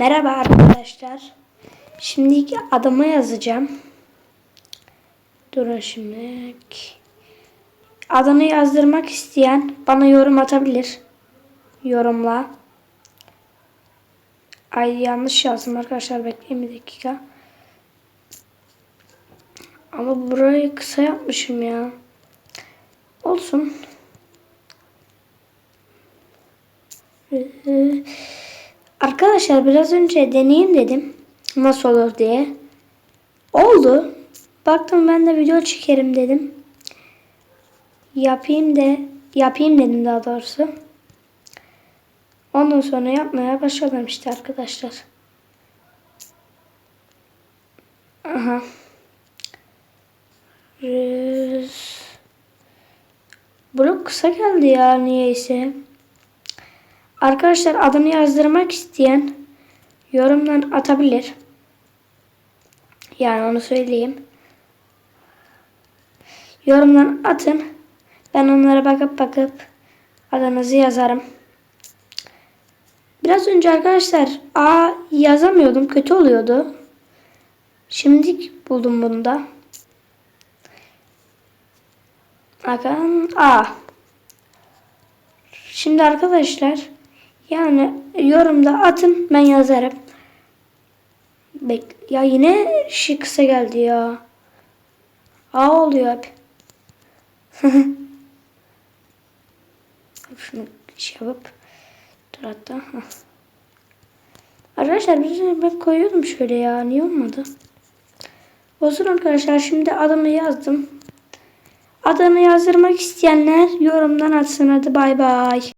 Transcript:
Merhaba arkadaşlar. Şimdiki adımı yazacağım. Durun şimdi. Adını yazdırmak isteyen bana yorum atabilir. Yorumla. Ay yanlış yazdım arkadaşlar bekleyin bir dakika. Ama burayı kısa yapmışım ya. Olsun. Ee, Arkadaşlar biraz önce deneyeyim dedim. Nasıl olur diye. Oldu. Baktım ben de video çekerim dedim. Yapayım de yapayım dedim daha doğrusu. Ondan sonra yapmaya başladım işte arkadaşlar. Aha. Rüz. Blok kısa geldi ya niyeyse. Arkadaşlar adını yazdırmak isteyen yorumdan atabilir. Yani onu söyleyeyim. Yorumdan atın. Ben onlara bakıp bakıp adınızı yazarım. Biraz önce arkadaşlar A yazamıyordum. Kötü oluyordu. Şimdi buldum bunu da. Bakın A. Şimdi arkadaşlar yani yorumda atın ben yazarım. Bek ya yine şey kısa geldi ya. A oluyor hep. Şunu şey yapıp dur hatta. Arkadaşlar ben koyuyordum şöyle ya. Niye olmadı? Olsun arkadaşlar şimdi adımı yazdım. Adını yazdırmak isteyenler yorumdan atsın hadi bay bay.